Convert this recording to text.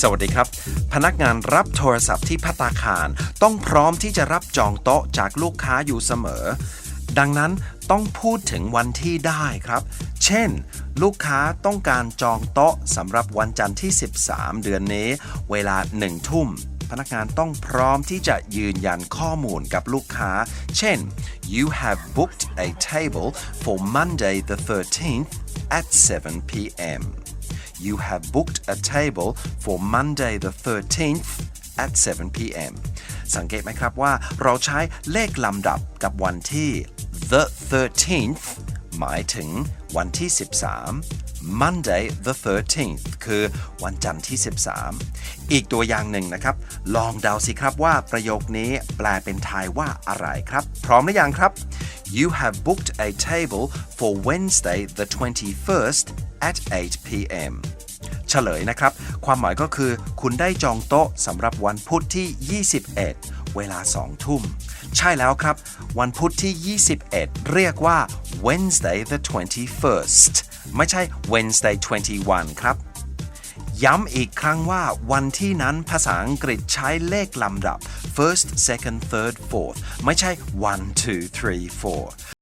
สวัสดีครับ พนักงานรับโทรศัพท์ที่พัตตาคาร ต้องพร้อมที่จะรับจองโต๊ะจากลูกค้าอยู่เสมอ ดังนั้นต้องพูดถึงวันที่ได้ครับ เช่น ลูกค้าต้องการจองโต๊ะสำหรับวันจันทร์ที่ 13 เดือนนี้ เวลา1ทุ่มพนักงานต้องพร้อมที่จะยืนยันข้อมูลกับลูกค้า เช่น you have booked a table for Monday the 13th at 7 p.m. You have booked a table for Monday the 13th at 7 p.m. สังเกตไหมครับว่าเราใช้เลขลำดับกับวันที่ the 13th หมายถึงวันที่ 13 Monday the 13th คือวันจันทร์ที่ 13 อีกตัวอย่างหนึ่งนะครับ ลองเดาสิครับว่าประโยคนี้แปลเป็นไทยว่าอะไรครับ พร้อมหรือยังครับ You have booked a table for Wednesday the 21st at 8 p.m. เฉลยนะครับ ความหมายก็คือ คุณได้จองโต๊ะสำหรับวันพุธที่ 21 เวลา 2 ทุ่ม ใช่แล้วครับ วันพุธที่ 21 เรียกว่า Wednesday the 21st ไม่ใช่ Wednesday 21 ครับย้ำอีกครั้งว่าวันที่นั้นภาษาอังกฤษใช้เลขลำดับ first second third fourth ไม่ใช่ one two three four